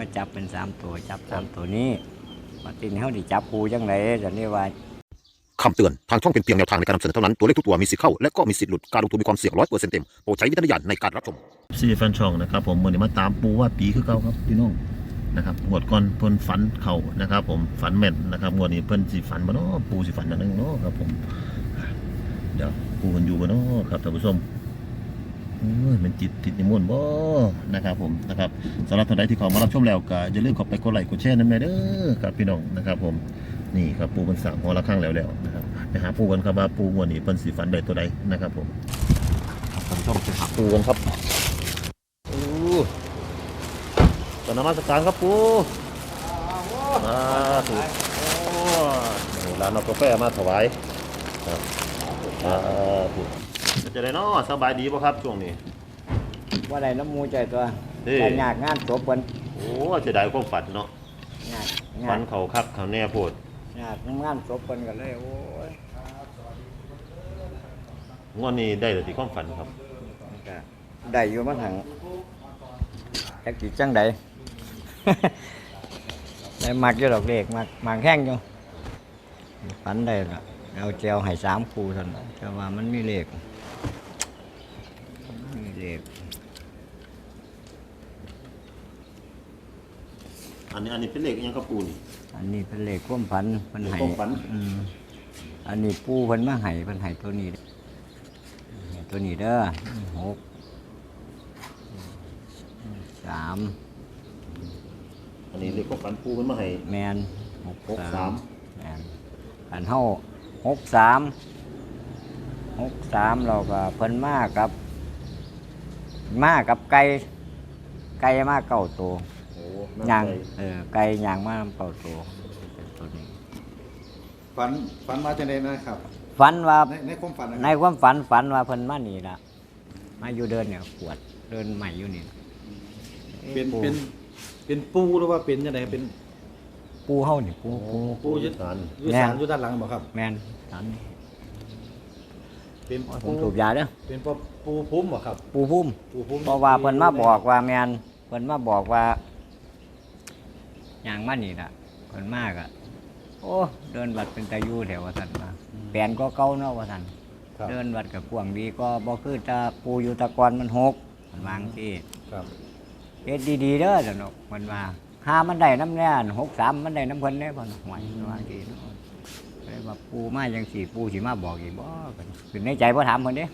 มาจับเป็นสามตัวจับสามตัวนี้มาตินเขาดิจับปูจังไรจะนี่ว่าคำเตือน ทางช่องเป็นเพียงแนวทางในการนำเสนอเท่านั้น ตัวเลขทุกตัวมีสิทธิ์เข้า และก็มีสิทธิ์หลุด การลงทุนมีความเสี่ยงร้อยเปอร์เซ็นต์เต็ม โปรดใช้วิจารณญาณในการรับชมซีแฟนช่องนะครับผมวันนี้มาตามปูว่าปีคือเก่าครับพี่น้องนะครับงวดก่อนเพิ่นฝันเข่านะครับผมฝันแม่นนะครับงวดนี้เพิ่นสิฝันบ่เนาะปูสิฝันอันนั้นเนาะครับผมเดี๋ยวปูเพิ่นอยู่บ่เนาะครับท่านผู้ชม เอ้ยมันจิตติดนิมนต์บ่นะครับผมนะครับสำหรับท่านใดที่เข้ามารับชมแล้วก็อย่าลืมกดไปกดไลค์กดแชร์นั่นแม่เด้อครับพี่น้องนะครับผมนี่ครับปูเพิ่นสั่งหัวละครั้งแล้วแล้วนะครับไปหาปูกันครับว่าปูงวดนี้เพิ่นสิฝันได้ตัวใดนะครับผมท่านผู้ชมไปหาปูกันครับโอ้ตอนนมัสการครับปูมาถูกร้านเอากาแฟมาถวายครับอ่าถูก จะได้เนาะสบายดีป่ะครับช่วงนี้ ว่าไรน้ำมูใจตัวเฮ้แต่ยากงานศพกันโอ้เสียดายความฝันเนาะยากยาฝักนเขาคักเขาแน่โพดยากงานศพกันกันเลยโอ้ยงวดนี้ได้แต่ที่ความฝันครับ มันก็ได้อยู่มาถังจักจิจังใด ได้มักอยู่ดอกเด็กมักมักแห้งอยู่ฝันได้ละเอาเจียวให้สามคูเท่านั้นแต่ว่ามันมีเลขมีเลข อั นนี้อันนี้เป็นเลขอิหยังครับปูนี่ อันนี้เป็นเลขความฝันเพิ่นให้ความฝัน อืมอันนี้ปูเพิ่นมาให้เพิ่นให้ตัวนี้ให้ตัวนี้เด้อหกสามอันนี้เลขความฝันปูมันมาให้ แมนหกหกสามแมนอันเฮาหกสามหกสามเราก็เพิ่นมากับ มากับไก่ไก่มาเก้าตัวโอ้ ยางเออไก่ยางมาเก้าตัวเป็นตัวนี้ฝันฝันมาจากไหนนะครับฝันว่าในในความฝันนะในครับความฝันฝันว่าเพิ่นมานี่ละมาอยู่เดินเนี่ยปวดเดินใหม่อยู่นี่เป็นปูเป็นเป็นปูหรือว่าเป็นยังไงเป็น ปูเฮานี่ปูปูปูยึดสารอยุสานอยู่ด้านหลังบ่ครับ แมนสันเป็นผปูมถูกยาเด้อเป็นปูปูพุ่มบ่ครับ ปูพุ่มปูพุ่มเพราะว่าเพิ่นมาบอกว่าแมนเพิ่นมาบอกว่าอ ย่างมานี่ล่ะเพิ่นมากอะโอ้เดินบัดเป็นตาอยู่แถวว่าซั่นมาแปลนก็เก่าเนาะว่าซั่นครับเดินบัดกับกวางดีก็บ่คือตาปูอยู่ตะกอนมันหกมันวางที่ครับเฮ็ดดีๆเด้อสนุกมันว่าห้ามันได้น้ำแน่นหกสามมันได้น้ำเพิ่นได้บ่หวยว่าดีเนาะเลยว่าปูมาจังสี่ปูสิมาบอกอีกบ่กันคือในใจบ่ถามเพิ่นเด้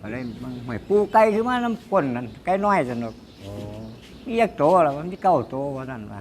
ก็เลยมันหวยปูไก่คือมาน้ำก้นนั่นไก่น้อยสนุกอ๋อมียักโตแล้วมันมีเก้าโตว่านั่นว่า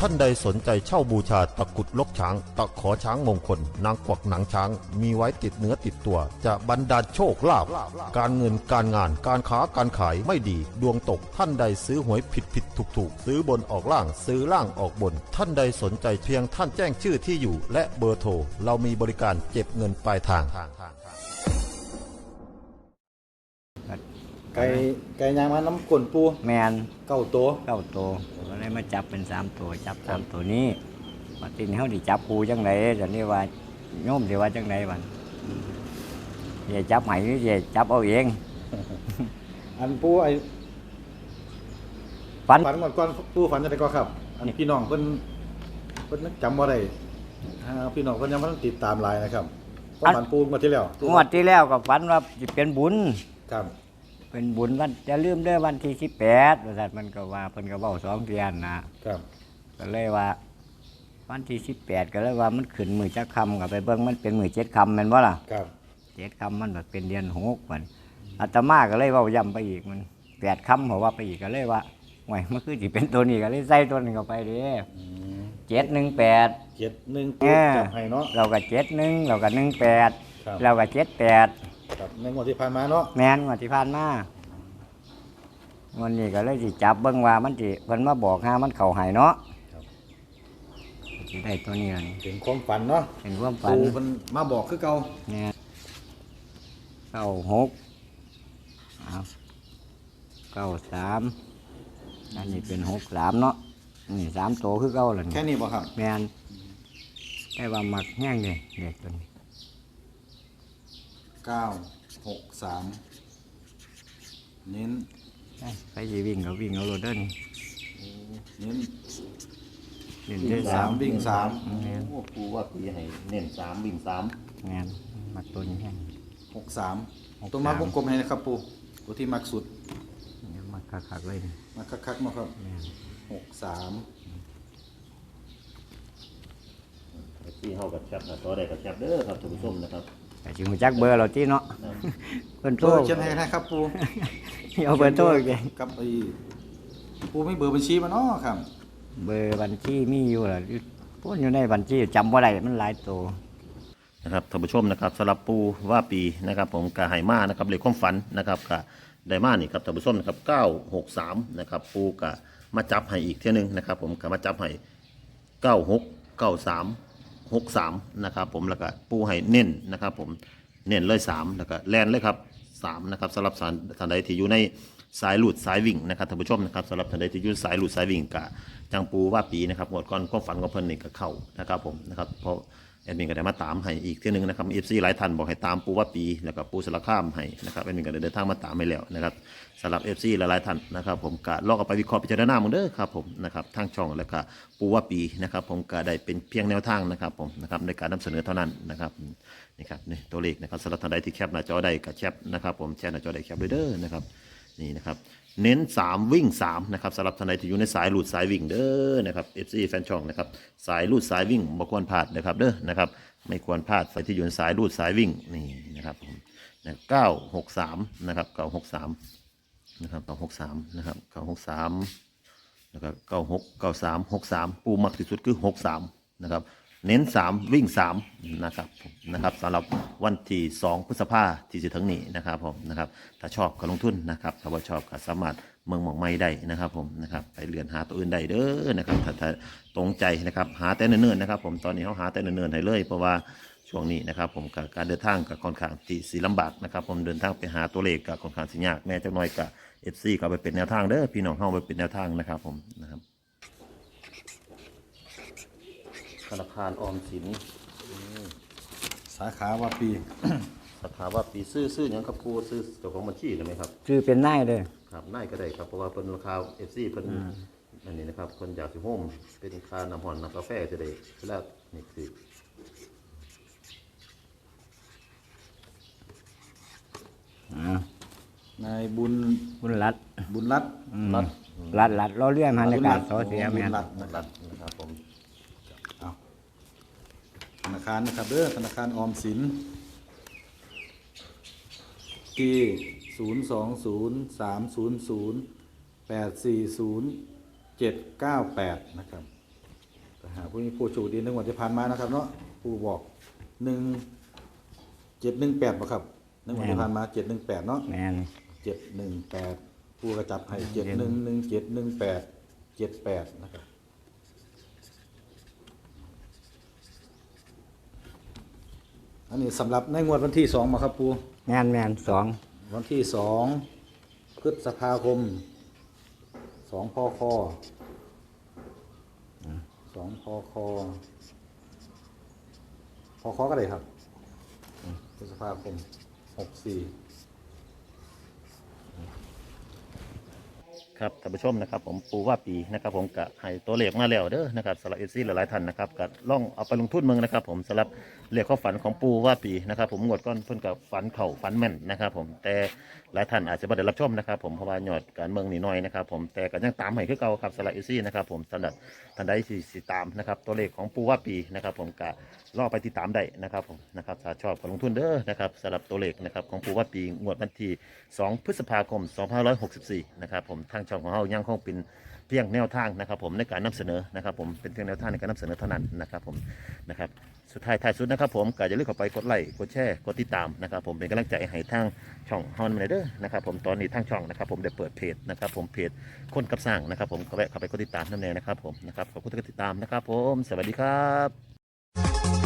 ท่านใดสนใจเช่าบูชาตะกรุดลกช้าง ตะขอช้างมงคล นางกวักหนังช้าง มีไว้ติดเนื้อติดตัว จะบรรดาลโชคลาภการเงินการงานการค้าการขายไม่ดี ดวงตกท่านใดซื้อหวยผิดผิดถูกถูกซื้อบนออกล่างซื้อล่างออกบน ท่านใดสนใจเพียงท่านแจ้งชื่อที่อยู่ และเบอร์โทรเรามีบริการเก็บเงินปลายทางไก่ไก่ยางมาน้ำก้นปูแมนเก้าตัวเก้าโตก็ เลยมาจับเป็นสามตัวจับสามตัวนี้มาตินเฮาดิจับปูจังไดจะนี่ว่าโยมสิว่าจังไดบัดอย่าจับให้หรืออย่าจับเอาเองอันปูไอ้ฝันฝันหมดก่อนปูฝันจะได้ก็ครับ อันพี่น้องเพิ่นเพิ่นจำบ่ได้อ่าพี่น้องเพิ่นยังบ่ทันติดตามไลน์นะครับก็ฝันปูมาที่แล้วงวดที่แล้วก็ฝันว่าจะเป็นบุญครับ เป็นบุญวันจะลืมเด้อวันที่สิบแปดบริษัทมันก็ว่าเพิ่นก็เว้าสองเดือนนะครับก็เลยว่า วันที่สิบแปดก็เลยว่ามันขึ้นมือจักคำกับไปเบิ่งมันเป็นมือเจ็ดคำแม่นบ่ล่ะครับเจ็ดคำมันแบบเป็นเดือนหกมันอาตมาก็เลยเว้าย้ำไปอีกมันแปดคำเพราะว่าไปอีกก็เลยว่าห่วยมันคือสิเป็นตัวนี้ก็เลยใส่ตัวนี้เข้าไปเด้เจ็ดหนึ่งแปด เจ็ดหนึ่งเอปูอจับให้เนาะ เราก็เจ็ดหนึ่งเราก็หนึ่งแปดครับ เราก็เจ็ดแปดครับ ในงวดที่ผ่านมาเนาะแม่นงวดที่ผ่านมาวันนี้ก็เลยสิจับเบิ่งว่ามันสิเพิ่นมาบอกหามันเข้าใหายเนาะสิได้ตัวนี้ล่ะนี่เป็นความฝันเนาะเป็นความฝันปูมันมาบอกคือเก่าเนี่ยเก้าหกเอาเก้าสามอันนี้เป็นหกสามเนาะนี่สามโตวคือเก้าล่ะแค่นี่นี้บ่ครับแม่นแต่ว่ามักแห้งเลยเด็กตัวนี้เก้า หกสามเน้นไปสิวิ่งก็วิ่งเอาโรดเดอร์นี่เน้นเน้นวิ่ได้งสาสามมวิ่งสามแม่นโอ้ปูว่าปีให้เน้นสามวิ่งสามแม่นมักตัวนี้แห้งหกสามหกสามตัวมักวงกลมให้นะครับปูตัวที่มักสุดเนี่ยมักคักๆเลยนี่มักคักๆมาครับแม่นหกสามที่เฮากับแคปหน้าจอได้กับแคปเด้อครับท่านผู้ชมนะครับ แต่จึงมาจักเบอร์เราที่เนาะนะเพิ่นโทตัรวเขียนให้นะครับปูเอาเบอร์โทรอีกเลยกับไอ้ปูไม่เบอร์บัญชีมาเนาะครับ เบอร์บัญชีมีอยู่ล่ะอยู่พูดอยู่ในบัญชีจำบ่ได้มันหลายตัว นะครับท่านผู้ชมนะครับสำหรับปูว่าปีนะครับผมกะไหมานะครับเลขความฝันนะครับกะไดมานี่ครับท่านผู้ชมนะครับ963นะครับปูกะมาจับให้อีกเที่ยหนึงนะครับผมกะมาจับให้96 93 หกสามนะครับผมแล้วก็ปูให้เน้นนะครับผมเน้นเลยสามแล้วก็แลนเลยครับสามนะครับสำหรับสานท่านใดที่อยู่ในสายหลุดสายวิ่งนะครับท่านผู้ชมนะครับสำหรับท่านใดที่อยู่สายหลุดสายวิ่งกะจังปูว่าปีนะครับหมดก่อนความฝันของเพิ่นนี่ก็เข้านะครับผมนะครับเพราะ แอดมินก็ได้มาตามให้อีกเที่ยหนึงนะครับเอฟซีหลายท่านบอกให้ตามปูว่าปี แล้วก็ปูสารข้ามให้นะครับแอดมินก็ได้เดินทางมาตามให้แล้วนะครับสำหรับเอฟซีหลายท่านนะครับผมก็ลอกเอาไปวิเคราะห์พิจารณาหมึงเด้อครับผมนะครับทางช่องแล้วก็ปูว่าปีนะครับผมก็ได้เป็นเพียงแนวทางนะครับผมนะครับในการนำเสนอเท่านั้นนะครับนี่ครับนี่ตัวเลขนะครับสำหรับท่านใดที่แคปหน้าจอได้ก็แคปนะครับผมแชร์หน้าจอได้แคปด้วยเด้อนะครับนี่นะครับ เน้น 3 วิ่ง 3 นะครับสำหรับท่านใดที่อยู่ในสายหลุดสายวิ่งเด้อนะครับ FC แฟนช่องนะครับสายหลุดสายวิ่งบ่ควรพลาดนะครับเด้อนะครับไม่ควรพลาดสายที่อยู่ในสายหลุดสายวิ่งนี่นะครับผมเก้าหกสามนะครับเก้าหกสามนะครับเก้าหกสามนะครับเก้าหกสามแล้วก็เก้าหกเก้าสามหกสามปูมักที่สุดคือหกสามนะครับ เน้นสามวิ่งสามนะครับนะครับสำหรับวันที่สองพฤษภาที่จะถึงนี้นะครับผมนะครับถ้าชอบก็ลงทุนนะครับถ้าว่าชอบก็สามารถเมืองหมองไม่ได้นะครับผมนะครับไปเรียนหาตัวอื่นได้เด้อนะครับถ้าถ้าตรงใจนะครับหาแต่เนิ่นๆนะครับผมตอนนี้เขาหาแต่เนิ่นๆให้เลยเพราะว่าช่วงนี้นะครับผมกับการเดินทางกับค่อนข้างที่สีลำบากนะครับผมเดินทางไปหาตัวเลขกับค่อนข้างสิยากแน่จักหน่อยกับเอฟซีก็ไปเป็นแนวทางเด้อพี่น้องเข้าไปเป็นแนวทางนะครับผมนะครับ ธนาคารออมสินสาขาว่าปี สาขาว่าปีซื้อซื้อหยังครับครูซื้อเจ้าของบัญชีได้ไหมครับ ชื่อเป็นนายเลย ครับน่ายก็ได้ครับเพราะว่าเพิ่นราคาเอฟซีเพิ่นอันนี้นะครับเพิ่นอยากสิโฮมเป็นค่าน้ำหอนน้ำกาแฟจะได้แล้วนี่คืออ่านายบุญบุญรัดบุญรัตน์รัดรัดรัดเราเลื่อนมาในการโซเสียบุแม่ญนรัตน์นะครัรับดนะครับผมเอาธนา คารนะครับเด้อธนาคารออมสินกีศูนย์สองศูนย์สามศูนย์ศูนย์แปดสี่ศูนย์เจ็ดเก้าแปดนะครับแต่หากผู้มีผู้โชคดีในงวันที่ผ่านมานะครับเนาะผู้บอกหนึ่งเจ็ดหนึ่งแปดป่ะครับในงวันที่ผ่านมาเจ็ดหนึ่งแปดเนาะแม่นเจ็ดหนึ่งแปดผู้กระจับให้เจ็ดหนึ่งหนึ่งเจ็ดหนึ่งแปดเจ็ดแปดนะครับ นนี้สำหรับในงวดวันที่สองมาครับปูแม่นแม่นสองวันที่สองพฤษภาคมสองพคสองพคพคก็ได้ครับพฤษภาคมหกสี่ ครับท่านผู้ชมนะครับผมปูว่าปีนะครับผมกะให้ตัวเลขมาแล้วเด้อนะครับสำหรับเอซี่หลายๆท่านนะครับกะล่องเอาไปลงทุนเมืองนะครับ ผมสำหรับเลขข้อฝันของปูว่าปีนะครับผมงวดก้อนเพิ่นกับฝันเข่าฝันแม่นนะครับ ผมแต่หลายท่านอาจจะไม่ได้รับชมนะครับ ผมเพราะว่าหยอดการเมืองนี่น้อยนะครับ ผมแต่ก็ยังตามให้คือเก่าครับสำหรับเอซี่นะครับผมสำหรับท่านใดที่สิตามนะครับตัวเลขของปูว่าปีนะครับ ผมกะรอไปติดตามได้นะครับผมนะครับถ้าชอบก็ลงทุนเด้อนะครับสำหรับตัวเลขนะครับของปูว่าปีงวดวันที่ 2 พฤษภาคม 2564 นะครับผมทางช่องของเรายังคงเป็นเพียงแนวทางนะครับ ผมในการนำเสนอนะครับ ผมเป็นเพียงแนวทางในการนำเสนอเท่านั้นนะครับ ผมนะครับสุดท้ายท้ายสุดนะครับ ผมก็อย่าลืมเข้าไปกดไลค์กดแชร์กดติดตามนะครับ ผมเป็นกำลังใจให้ทางช่องฮอนมเด้อนะครับ ผมตอนนี้ทางช่องนะครับ ผมได้เปิดเพจนะครับ ผมเพจคนกับสร้างนะครับ ผมก็แวะเข้าไปกดติดตามนั่นเองนะครับ ผมนะครับขอบคุณที่ติดตามนะครับ ผมสวัสดีครับ